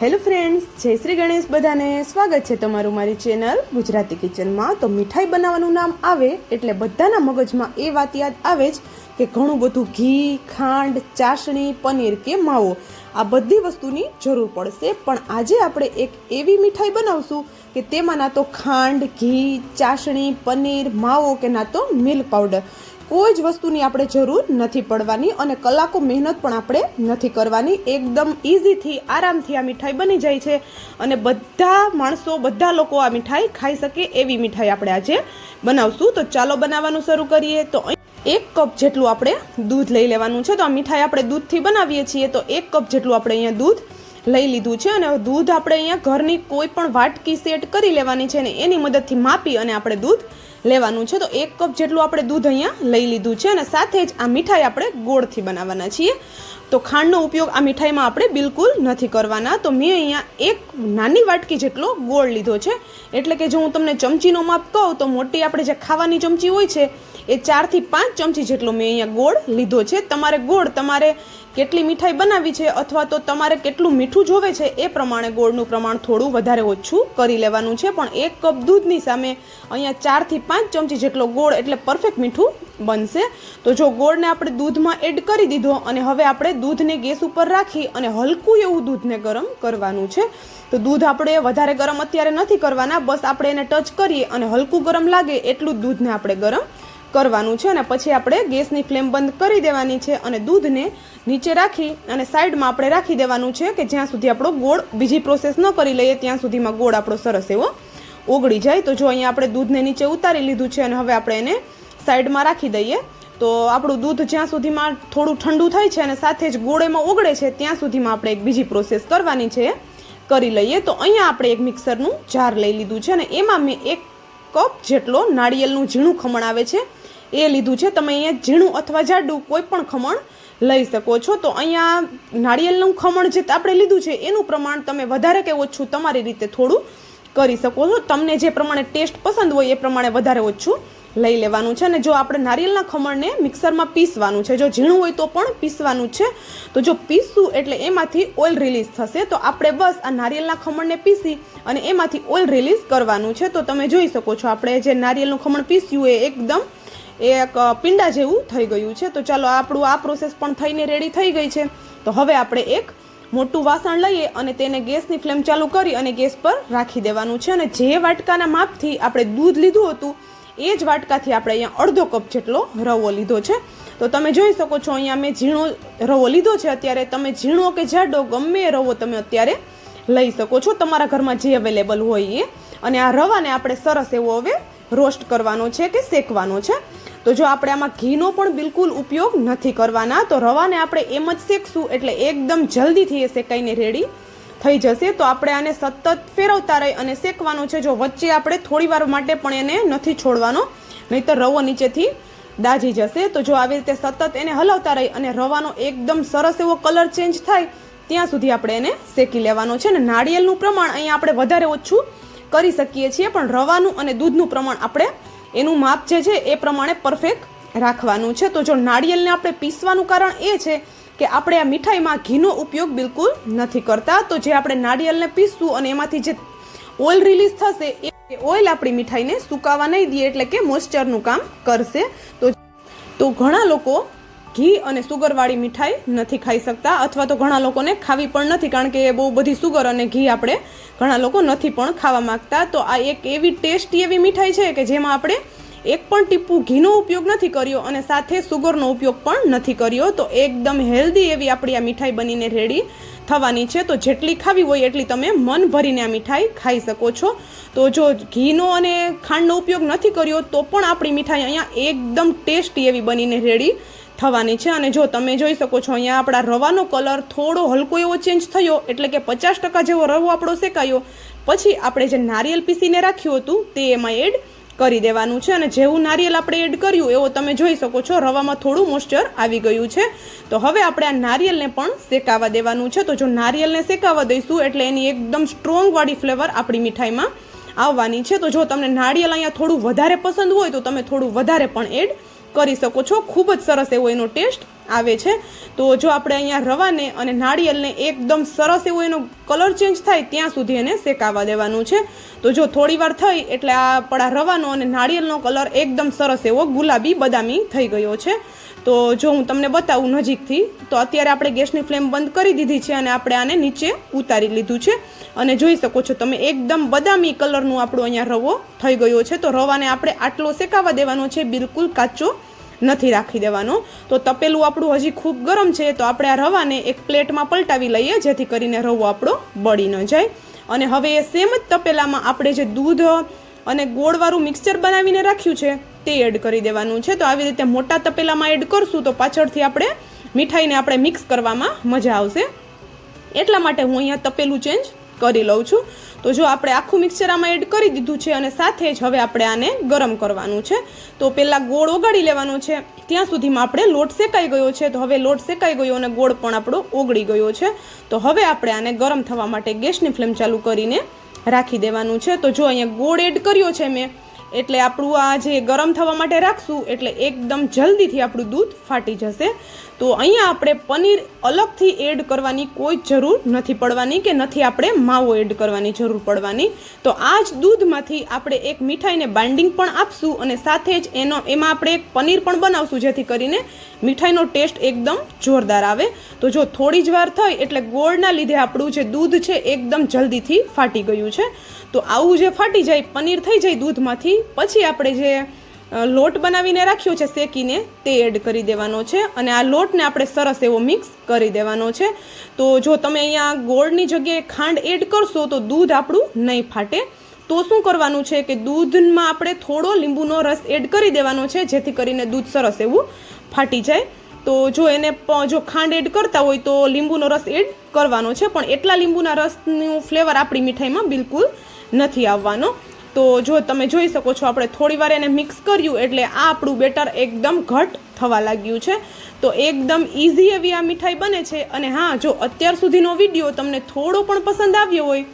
Hello friends, જય શ્રી ગણેશ બધાને સ્વાગત છે તમારું મારી ચેનલ ગુજરાતી કિચનમાં. તો મીઠાઈ બનાવવાનું નામ આવે એટલે બધાના મગજમાં એ વાત યાદ આવે જ કે ઘણું બધું ઘી, ખાંડ, ચાસણી, પનીર કે માવો આ બધી વસ્તુની જરૂર પડશે. પણ આજે આપણે એક એવી મીઠાઈ બનાવશું કે તેમાં ના તો ખાંડ, ઘી, ચાસણી, પનીર, માવો કે ના તો મિલ્ક પાવડર. કોઈ જ વસ્તુની આપણે જરૂર નથી પડવાની અને કલાકો મહેનત પણ આપણે નથી કરવાની. એકદમ ઇઝીથી આરામથી આ મીઠાઈ બની જાય છે અને બધા માણસો, બધા લોકો આ મીઠાઈ ખાઈ શકે એવી મીઠાઈ આપણે આજે બનાવશું. તો ચાલો બનાવવાનું શરૂ કરીએ. તો એક કપ જેટલું આપણે દૂધ લઈ લેવાનું છે. તો આ મીઠાઈ આપણે દૂધથી બનાવીએ છીએ. તો એક કપ જેટલું આપણે અહીંયા દૂધ લઈ લીધું છે અને દૂધ આપણે અહીંયા ઘરની કોઈ પણ વાટકી સેટ કરી લેવાની છે અને એની મદદથી માપી અને આપણે દૂધ લેવાનું છે. તો એક કપ જેટલું આપણે દૂધ અહીંયા લઈ લીધું છે અને સાથે જ આ મીઠાઈ આપણે ગોળથી બનાવવાના છીએ. તો ખાંડનો ઉપયોગ આ મીઠાઈમાં આપણે બિલકુલ નથી કરવાના. તો મેં અહીંયા એક નાની વાટકી જેટલો ગોળ લીધો છે. એટલે કે જો હું તમને ચમચીનો માપ કહું તો મોટી આપણે જે ખાવાની ચમચી હોય છે એ ચારથી પાંચ ચમચી જેટલો મેં અહીંયા ગોળ લીધો છે. તમારે ગોળ તમારે કેટલી મીઠાઈ બનાવી છે અથવા તો તમારે કેટલું મીઠું જોવે છે એ પ્રમાણે ગોળનું પ્રમાણ થોડું વધારે ઓછું કરી લેવાનું છે. પણ એક કપ દૂધની સામે અહીંયા ચારથી પાંચ ચમચી જેટલો ગોળ એટલે પરફેક્ટ મીઠું બનશે. તો જો ગોળને આપણે દૂધમાં એડ કરી દીધો અને હવે આપણે દૂધને ગેસ ઉપર રાખી અને હલકું એવું દૂધને ગરમ કરવાનું છે. તો દૂધ આપણે વધારે ગરમ અત્યારે નથી કરવાના. બસ આપણે એને ટચ કરીએ અને હલકું ગરમ લાગે એટલું જ દૂધને આપણે ગરમ કરવાનું છે અને પછી આપણે ગેસની ફ્લેમ બંધ કરી દેવાની છે અને દૂધને નીચે રાખી અને સાઈડમાં આપણે રાખી દેવાનું છે કે જ્યાં સુધી આપણો ગોળ બીજી પ્રોસેસ ન કરી લઈએ, ત્યાં સુધીમાં ગોળ આપણો સરસ એવો ઓગળી જાય. તો જો અહીંયા આપણે દૂધને નીચે ઉતારી લીધું છે અને હવે આપણે એને સાઈડમાં રાખી દઈએ. તો આપણું દૂધ જ્યાં સુધીમાં થોડું ઠંડુ થાય છે અને સાથે જ ગોળ એમાં ઓગળે છે, ત્યાં સુધીમાં આપણે એક બીજી પ્રોસેસ કરવાની છે. કરી લઈએ. તો અહીંયા આપણે એક મિક્સરનું જાર લઈ લીધું છે અને એમાં મેં એક કપ જેટલો નાળિયેરનું ઝીણું ખમણ આવે છે, એ લીધું છે. તમે અહીંયા ઝીણું અથવા જાડું કોઈ પણ ખમણ લઈ શકો છો. તો અહીંયા નાળિયેરનું ખમણ જે આપણે લીધું છે, એનું પ્રમાણ તમે વધારે કે ઓછું તમારી રીતે થોડું કરી શકો છો. તમને જે પ્રમાણે ટેસ્ટ પસંદ હોય એ પ્રમાણે વધારે ઓછું લઈ લેવાનું છે અને જો આપણે નારિયેળના ખમણને મિક્સરમાં પીસવાનું છે, જો ઝીણું હોય તો પણ પીસવાનું છે. તો જો પીસશું એટલે એમાંથી ઓઇલ રિલીઝ થશે, તો આપણે બસ આ નારિયેળના ખમણને પીસી અને એમાંથી ઓઇલ રિલીઝ કરવાનું છે. તો તમે જોઈ શકો છો, આપણે જે નારિયેળનું ખમણ પીસ્યું એ એકદમ એક પિંડા જેવું થઈ ગયું છે. તો ચાલો, આપણું આ પ્રોસેસ પણ થઈને રેડી થઈ ગઈ છે. તો હવે આપણે એક મોટું વાસણ લઈએ અને તેને ગેસની ફ્લેમ ચાલુ કરી અને ગેસ પર રાખી દેવાનું છે. અને જે વાટકાના માપથી આપણે દૂધ લીધું હતું એ જ વાટકાથી આપણે અહીંયા અડધો કપ જેટલો રવો લીધો છે. તો તમે જોઈ શકો છો અહીંયા મેં ઝીણો રવો લીધો છે. અત્યારે તમે ઝીણો કે જાડો ગમે રવો તમે અત્યારે લઈ શકો છો. તમારા ઘરમાં જે અવેલેબલ હોય એ. અને આ રવાને આપણે સરસ એવો હવે રોસ્ટ કરવાનો છે કે શેકવાનો છે. તો જો આપણે આમાં ઘીનો પણ બિલકુલ ઉપયોગ નથી કરવાના, તો રવાને આપણે એમ જ શેકશું એટલે એકદમ જલ્દીથી એ શેકાઈને રેડી થઈ જશે, તો આપણે આને સતત ફેરવતા રહી અને શેકવાનું છે. જો વચ્ચે આપણે થોડી વાર માટે પણ એને નથી છોડવાનો, નહીંતર રવો નીચેથી દાજી જશે. તો જો આવી રીતે સતત એને હલાવતા રહી અને રવાનો એકદમ સરસ એવો કલર ચેન્જ થાય, ત્યાં સુધી આપણે એને શેકી લેવાનો છે. અને નાળિયેરનું પ્રમાણ અહીંયા આપણે વધારે ઓછું કરી શકીએ છીએ, પણ રવાનું અને દૂધનું પ્રમાણ આપણે એનું માપ જે છે, એ પ્રમાણે પરફેક્ટ રાખવાનું છે. તો જો નાળિયેરને આપણે પીસવાનું કારણ એ છે કે આપણે આ મીઠાઈમાં ઘીનો ઉપયોગ બિલકુલ નથી કરતા. તો જે આપણે નાળિયેરને પીસવું અને એમાંથી જે ઓઇલ રિલીઝ થશે, એ ઓઇલ આપણી મીઠાઈને સુકાવા નહીં દે એટલે કે મોઇસ્ચરનું કામ કરશે. તો તો ઘણા લોકો ઘી અને સુગરવાળી મીઠાઈ નથી ખાઈ શકતા અથવા તો ઘણા લોકોને ખાવી પણ નથી કારણ કે એ બહુ બધી સુગર અને ઘી આપણે ઘણા લોકો નથી પણ ખાવા માંગતા. તો આ એક એવી ટેસ્ટી એવી મીઠાઈ છે કે જેમાં આપણે એક પણ ટીપું ઘીનો ઉપયોગ નથી કર્યો અને સાથે સુગરનો ઉપયોગ પણ નથી કર્યો. તો એકદમ હેલ્ધી એવી આપણી આ મીઠાઈ બનીને રેડી થવાની છે. તો જેટલી ખાવી હોય એટલી તમે મન ભરીને આ મીઠાઈ ખાઈ શકો છો. તો જો ઘીનો અને ખાંડનો ઉપયોગ નથી કર્યો તો પણ આપણી મીઠાઈ અહીંયા એકદમ ટેસ્ટી એવી બનીને રેડી થવાની છે. અને જો તમે જોઈ શકો છો અહીંયા આપણા રવાનો કલર થોડો હલકો એવો ચેન્જ થયો, એટલે કે પચાસ ટકા જેવો રવો આપણો શેકાયો. પછી આપણે જે નારિયેલ પીસીને રાખ્યું હતું તે એમાં એડ કરી દેવાનું છે અને જેવું નારિયેલ આપણે એડ કર્યું, એવો તમે જોઈ શકો છો, રવામાં થોડું મોઇસ્ચર આવી ગયું છે. તો હવે આપણે આ નારિયેલને પણ શેકાવા દેવાનું છે. તો જો નારિયેલને શેકાવા દઈશું, એટલે એની એકદમ સ્ટ્રોંગવાળી ફ્લેવર આપણી મીઠાઈમાં આવવાની છે. તો જો તમને નારિયેલ અહીંયા થોડું વધારે પસંદ હોય, તો તમે થોડું વધારે પણ એડ કરી શકો છો. ખૂબ જ સરસ એવો એનો ટેસ્ટ આવે છે. તો જો આપણે અહીંયા રવાને અને નાળિયેરને એકદમ સરસ એવો એનો કલર ચેન્જ થાય ત્યાં સુધી એને શેકાવા દેવાનું છે. તો જો થોડી વાર થઈ એટલે આ આપણા રવાનો અને નાળિયેરનો કલર એકદમ સરસ એવો ગુલાબી બદામી થઈ ગયો છે. તો જો હું તમને બતાવું નજીકથી, તો અત્યારે આપણે ગેસની ફ્લેમ બંધ કરી દીધી છે અને આપણે આને નીચે ઉતારી લીધું છે. અને જોઈ શકો છો તમે એકદમ બદામી કલરનું આપણો અહીંયા રવો થઈ ગયો છે. તો રવાને આપણે આટલો શેકાવા દેવાનો છે, બિલકુલ કાચો નથી રાખી દેવાનો. તો તપેલું આપણું હજી ખૂબ ગરમ છે, તો આપણે આ રવાને એક પ્લેટમાં પલટાવી લઈએ, જેથી કરીને રવો આપણો બળી ન જાય. અને હવે એ સેમ જ તપેલામાં આપણે જે દૂધ અને ગોળવાળું મિક્સચર બનાવીને રાખ્યું છે, તે એડ કરી દેવાનું છે. તો આવી રીતે મોટા તપેલામાં એડ કરશું, તો પાછળથી આપણે મીઠાઈને આપણે મિક્સ કરવામાં મજા આવશે. એટલા માટે હું અહીંયા તપેલું ચેન્જ કરી લઉં છું. તો જો આપણે આખું મિક્સર આમાં એડ કરી દીધું છે અને સાથે જ હવે આપણે આને ગરમ કરવાનું છે. તો પહેલાં ગોળ ઓગાળી લેવાનો છે. ત્યાં સુધીમાં આપણે લોટ શેકાઈ ગયો છે. તો હવે લોટ શેકાઈ ગયો અને ગોળ પણ આપણો ઓગળી ગયો છે. તો હવે આપણે આને ગરમ થવા માટે ગેસની ફ્લેમ ચાલુ કરીને રાખી દેવાનું છે. તો જો અહીંયા ગોળ એડ કર્યો છે મેં, એટલે આપણું આ જે ગરમ થવા માટે રાખશું, એટલે એકદમ જલ્દીથી આપણું દૂધ ફાટી જશે. તો અહીંયા આપણે પનીર અલગથી એડ કરવાની કોઈ જરૂર નથી પડવાની કે નથી આપણે માવો એડ કરવાની જરૂર પડવાની. તો આ જ દૂધમાંથી આપણે એક મીઠાઈને બાઇન્ડિંગ પણ આપશું અને સાથે જ એનો, એમાં આપણે એક પનીર પણ બનાવશું જેથી કરીને મીઠાઈનો ટેસ્ટ એકદમ જોરદાર આવે. તો જો થોડી જ વાર થઈ એટલે ગોળના લીધે આપણું જે દૂધ છે એકદમ જલ્દીથી ફાટી ગયું છે. તો આવું જે ફાટી જાય, પનીર થઈ જાય દૂધમાંથી, પછી આપણે જે લોટ બનાવીને રાખ્યો છે શેકીને, તે એડ કરી દેવાનો છે અને આ લોટને આપણે સરસ એવો મિક્સ કરી દેવાનો છે. તો જો તમે અહીંયા ગોળની જગ્યાએ ખાંડ એડ કરશો તો દૂધ આપણું નહીં ફાટે. તો શું કરવાનું છે કે દૂધમાં આપણે થોડો લીંબુનો રસ એડ કરી દેવાનો છે, જેથી કરીને દૂધ સરસ એવું ફાટી જાય. તો જો એને જો ખાંડ એડ કરતા હોય તો લીંબુનો રસ એડ કરવાનો છે, પણ એટલા લીંબુના રસનું ફ્લેવર આપણી મીઠાઈમાં બિલકુલ નથી આવવાનો. તો જો તમે જોઈ શકો છો, આપણે થોડી વાર એને મિક્સ કર્યું એટલે આ આપણું બેટર એકદમ ઘટ થવા લાગ્યું છે. તો એકદમ ઇઝી એવી આ મીઠાઈ બને છે અને હા, જો અત્યાર સુધીનો વીડિયો તમને થોડો પણ પસંદ આવ્યો હોય,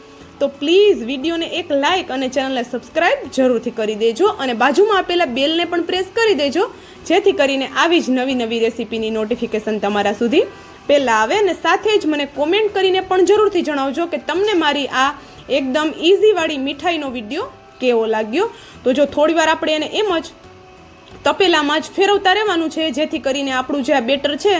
તો પ્લીઝ વિડીયોને એક લાઇક અને ચેનલને સબસ્ક્રાઇબ જરૂરથી કરી દેજો અને બાજુમાં આપેલા બેલને પણ પ્રેસ કરી દેજો, જેથી કરીને આવી જ નવી નવી રેસીપીની નોટિફિકેશન તમારા સુધી પહેલાં આવે અને સાથે જ મને કોમેન્ટ કરીને પણ જરૂરથી જણાવજો કે તમને મારી આ એકદમ ઇઝીવાળી મીઠાઈનો વીડિયો કેવો લાગ્યો? તો જો થોડી વાર આપણે એને એમ જ તપેલામાં જ ફેરવતા રહેવાનું છે, જેથી કરીને આપણું જે આ બેટર છે,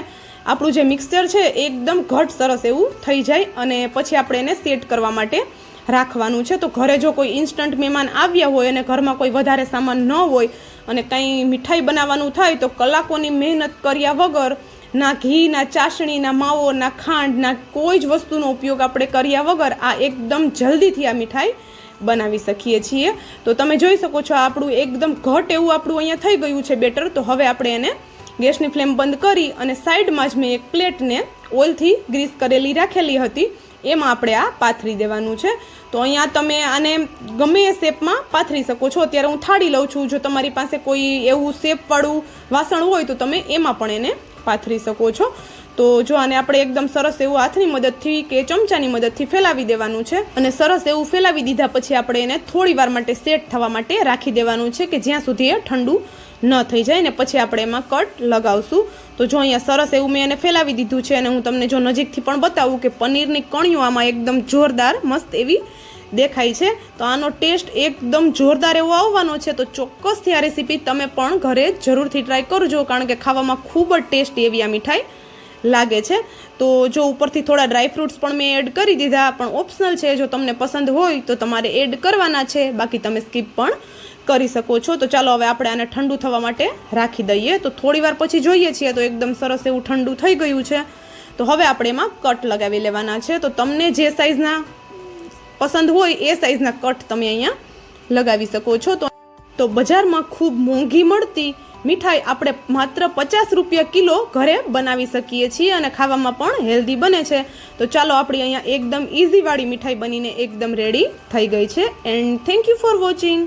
આપણું જે મિક્સચર છે એકદમ ઘટ સરસ એવું થઈ જાય અને પછી આપણે એને સેટ કરવા માટે રાખવાનું છે. તો ઘરે જો કોઈ ઇન્સ્ટન્ટ મહેમાન આવ્યા હોય અને ઘરમાં કોઈ વધારે સામાન ન હોય અને કંઈ મીઠાઈ બનાવવાનું થાય, તો કલાકોની મહેનત કર્યા વગર ના ઘી, ના ચાસણી, ના માવો, ના ખાંડ, ના કોઈ જ વસ્તુનો ઉપયોગ આપણે કર્યા વગર આ એકદમ જલ્દીથી આ મીઠાઈ બનાવી શકીએ છીએ. તો તમે જોઈ શકો છો, આપણું એકદમ ઘટ એવું આપણું અહીંયા થઈ ગયું છે બેટર. તો હવે આપણે એને ગેસની ફ્લેમ બંધ કરી અને સાઈડમાં જ મેં એક પ્લેટને ઓઇલથી ગ્રીસ કરેલી રાખેલી હતી. એમાં આપણે આ પાથરી દેવાનું છે. તો અહીંયા તમે આને ગમે એ શેપમાં પાથરી શકો છો. અત્યારે હું થાળી લઉં છું. જો તમારી પાસે કોઈ એવું શેપવાળું વાસણ હોય તો તમે એમાં પણ એને પાથરી શકો છો. તો જો આને આપણે એકદમ સરસ એવું હાથની મદદથી કે ચમચાની મદદથી ફેલાવી દેવાનું છે અને સરસ એવું ફેલાવી દીધા પછી આપણે એને થોડી વાર માટે સેટ થવા માટે રાખી દેવાનું છે કે જ્યાં સુધી એ ઠંડુ ન થઈ જાય ને પછી આપણે એમાં કટ લગાવશું. તો જો અહીંયા સરસ એવું મેં એને ફેલાવી દીધું છે અને હું તમને જો નજીકથી પણ બતાવું કે પનીરની કણીઓ આમાં એકદમ જોરદાર, મસ્ત એવી દેખાય છે. તો આનો ટેસ્ટ એકદમ જોરદાર એવો આવવાનો છે. તો ચોક્કસથી આ રેસીપી તમે પણ ઘરે જરૂરથી ટ્રાય કરજો, કારણ કે ખાવામાં ખૂબ જ ટેસ્ટી એવી આ મીઠાઈ લાગે છે. તો જો ઉપરથી થોડા ડ્રાય ફ્રૂટ્સ પણ મેં એડ કરી દીધા, પણ ઓપ્શનલ છે. જો તમને પસંદ હોય તો તમારે એડ કરવાના છે. બાકી તમે સ્કીપ પણ કરી શકો છો. તો ચાલો હવે આપણે આને ઠંડુ થવા માટે રાખી દઈએ. તો થોડી વાર પછી જોઈએ છીએ તો એકદમ સરસ એવું ઠંડુ થઈ ગયું છે. તો હવે આપણે એમાં કટ લગાવી લેવાના છે. તો તમને જે સાઈઝના પસંદ હોય એ સાઇઝના કટ તમે અહીંયા લગાવી શકો છો. તો તો બજારમાં ખૂબ મોંઘી મળતી મીઠાઈ આપણે માત્ર પચાસ રૂપિયા કિલો ઘરે બનાવી શકીએ છીએ અને ખાવામાં પણ હેલ્ધી બને છે. તો ચાલો આપણી અહીંયા એકદમ ઇઝીવાળી મીઠાઈ બનીને એકદમ રેડી થઈ ગઈ છે. And thank you for watching